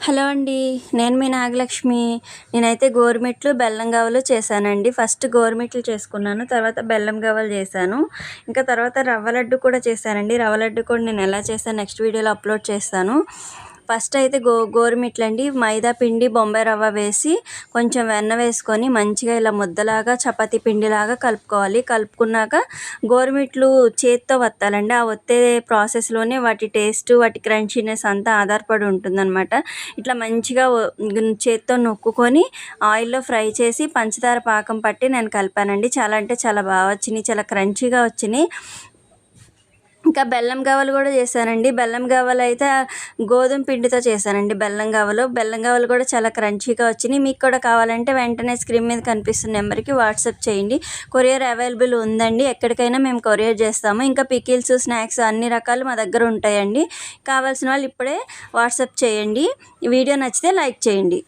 Hello అండి నేను మీ నాగలక్ష్మి. నేనైతే గోరుమిట్లు బెల్లం గవ్వలు చేశానండి. ఫస్ట్ గోరుమిట్లు చేసుకున్నాను తర్వాత బెల్లం గవ్వలు చేశాను. ఇంకా తర్వాత రవ్వ లడ్డు కూడా చేశానండి. రవ్వ లడ్డు కూడా నేను ఎలా చేశాను నెక్స్ట్ వీడియోలో అప్లోడ్ చేస్తాను. ఫస్ట్ అయితే గో గోరుమిట్లండి మైదా పిండి బొంబాయి రవ్వ వేసి కొంచెం వెన్న వేసుకొని మంచిగా ఇలా ముద్దలాగా చపాతీ పిండిలాగా కలుపుకోవాలి. కలుపుకున్నాక గోరుమిట్లు చేత్తో వత్తాలండి. ఆ వత్తే ప్రాసెస్లోనే వాటి టేస్ట్ వాటి క్రంచీనెస్ అంతా ఆధారపడి ఉంటుందన్నమాట. ఇట్లా మంచిగా చేత్తో నొక్కుకొని ఆయిల్లో ఫ్రై చేసి పంచదార పాకం పట్టి నేను కలిపానండి. చాలా అంటే చాలా బాగా వచ్చినాయి చాలా క్రంచీగా వచ్చినాయి. ఇంకా బెల్లం గవ్వలు కూడా చేశానండి బెల్లం గవ్వలు అయితే గోధుమ పిండితో చేశానండి బెల్లం గవ్వలు. బెల్లం గవ్వలు కూడా చాలా క్రంచీగా వచ్చినాయి. మీకు కూడా కావాలంటే వెంటనే స్క్రీన్ మీద కనిపిస్తున్న నెంబర్కి వాట్సాప్ చేయండి. కొరియర్ అవైలబుల్ ఉందండి. ఎక్కడికైనా మేము కొరియర్ చేస్తాము. ఇంకా పికిల్స్ స్నాక్స్ అన్ని రకాలు మా దగ్గర ఉంటాయండి. కావాల్సిన వాళ్ళు ఇప్పుడే వాట్సాప్ చేయండి. వీడియో నచ్చితే లైక్ చేయండి.